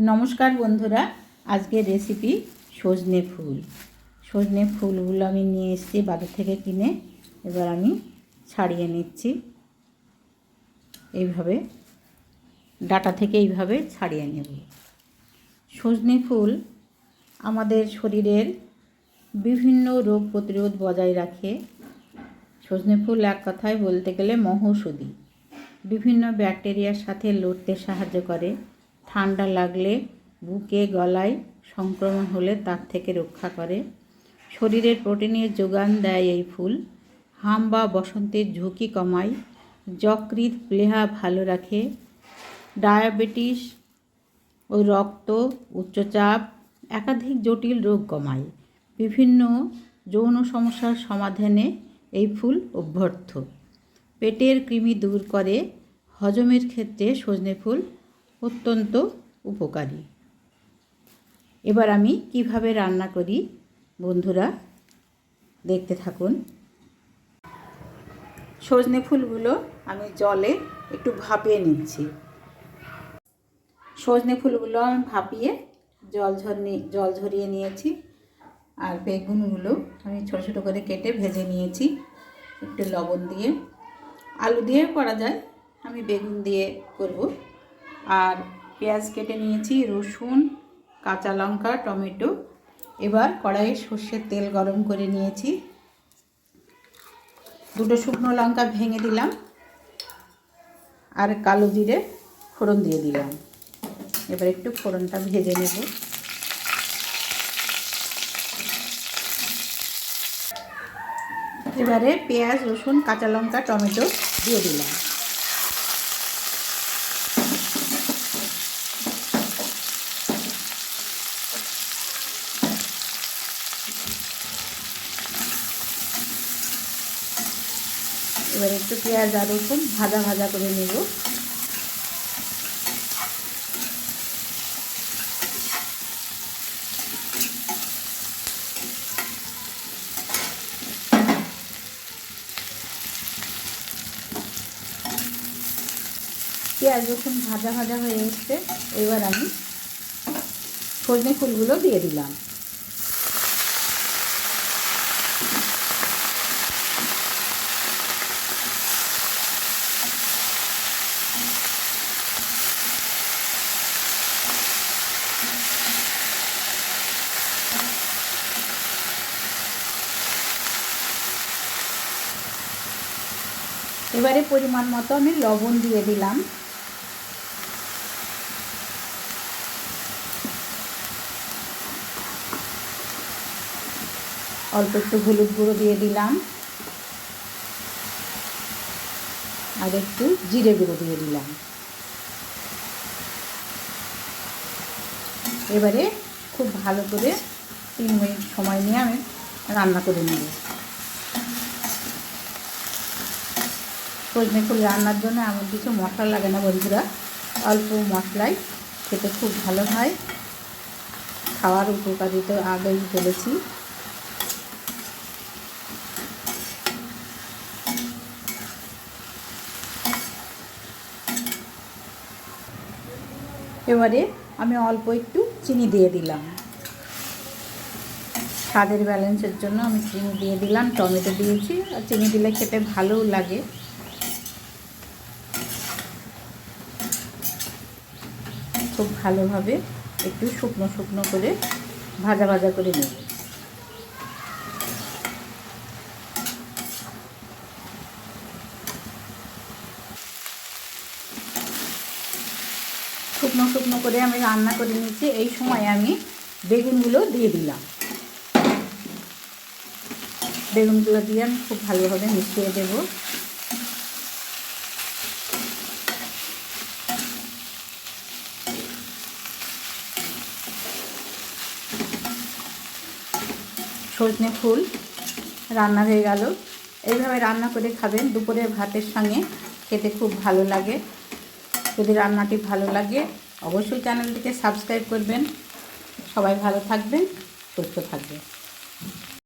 নমস্কার বন্ধুরা, আজকের রেসিপি সজনে ফুল। সজনে ফুলগুলো আমি নিয়ে এসেছি বাজার থেকে কিনে, এবার আমি ছাড়িয়ে নিচ্ছি। এইভাবে, ডাটা থেকে এইভাবে ছাড়িয়ে নেব। সজনে ফুল আমাদের শরীরের বিভিন্ন রোগ প্রতিরোধ বজায় রাখে। সজনে ফুল এক কথায় বলতে গেলে মহৌষধি। বিভিন্ন ব্যাকটেরিয়ার সাথে লড়তে সাহায্য করে। ঠান্ডা লাগলে বুকে, গলায় সংক্রমণ হলে তার থেকে রক্ষা করে। শরীরের প্রোটিনের যোগান দেয় এই ফুল। হাম বা বসন্তের ঝুঁকি কমায়। যকৃৎ প্লেহা ভালো রাখে। ডায়াবেটিস ও রক্ত, উচ্চচাপ, একাধিক জটিল রোগ কমায়। বিভিন্ন যৌন সমস্যার সমাধানে এই ফুল অভ্যর্থ। পেটের কৃমি দূর করে। হজমের ক্ষেত্রে সজনে ফুল অত্যন্ত উপকারী। এবার আমি কীভাবে রান্না করি, বন্ধুরা দেখতে থাকুন। সজনে ফুলগুলো আমি জলে একটু ভাপিয়ে নিচ্ছি। সজনে ফুলগুলো আমি ভাপিয়ে জল ঝরিয়ে জল ঝরিয়ে নিয়েছি। আর বেগুনগুলো আমি ছোটো ছোটো করে কেটে ভেজে নিয়েছি একটু লবণ দিয়ে। আলু দিয়ে করা যায়, আমি বেগুন দিয়ে করব। আর পেঁয়াজ কেটে নিয়েছি, রসুন, কাঁচা লঙ্কা, টমেটো। এবার কড়াইয়ে সর্ষের তেল গরম করে নিয়েছি। দুটো শুকনো লঙ্কা ভেঙে দিলাম আর কালো জিরে ফোড়ন দিয়ে দিলাম। এবার একটু ফোড়নটা ভেজে নেব। এবারে পেঁয়াজ, রসুন, কাঁচা লঙ্কা, টমেটো দিয়ে দিলাম। এবার একটু পেঁয়াজ আর রসুন ভাজা ভাজা করে নেব। পেঁয়াজ, রসুন ভাজা ভাজা হয়ে এসছে। এবার আমি সজনে ফুলগুলো দিয়ে দিলাম। এবারে পরিমাণ মতো আমি লবণ দিয়ে দিলাম। অল্প একটু হলুদ গুঁড়ো দিয়ে দিলাম। আর একটু জিরে গুঁড়ো দিয়ে দিলাম। এবারে খুব ভালো করে তিন মিনিট সময় নিয়ে আমি রান্না করে নেব। সজনে ফুল রান্নার জন্য এমন কিছু মশলা লাগে না বন্ধুরা। অল্প মশলায় খেতে খুব ভালো হয়। খাওয়ার উপকারিতা আগেই বলেছি। এবারে আমি অল্প একটু চিনি দিয়ে দিলাম। স্বাদের ব্যালেন্সের জন্য আমি চিনি দিয়ে দিলাম, টমেটো দিয়েছি। আর চিনি দিলে খেতে ভালোও লাগে। খুব ভালোভাবে একটু শুকনো শুকনো করে ভাজা ভাজা করে নেব। শুকনো শুকনো করে আমি রান্না করে নিচ্ছি এই সময় আমি বেগুনগুলো দিয়ে দিলাম। বেগুনগুলো দিয়ে আমি খুব ভালোভাবে মিশিয়ে দেব। সজনে ফুল রান্না হয়ে গেল। এইভাবে রান্না করে খাবেন দুপুরে ভাতের সঙ্গে। খেতে খুব ভালো লাগে। যদি রান্নাটি ভালো লাগে, অবশ্যই চ্যানেলটিকে সাবস্ক্রাইব করবেন। সবাই ভালো থাকবেন, সুস্থ থাকবেন।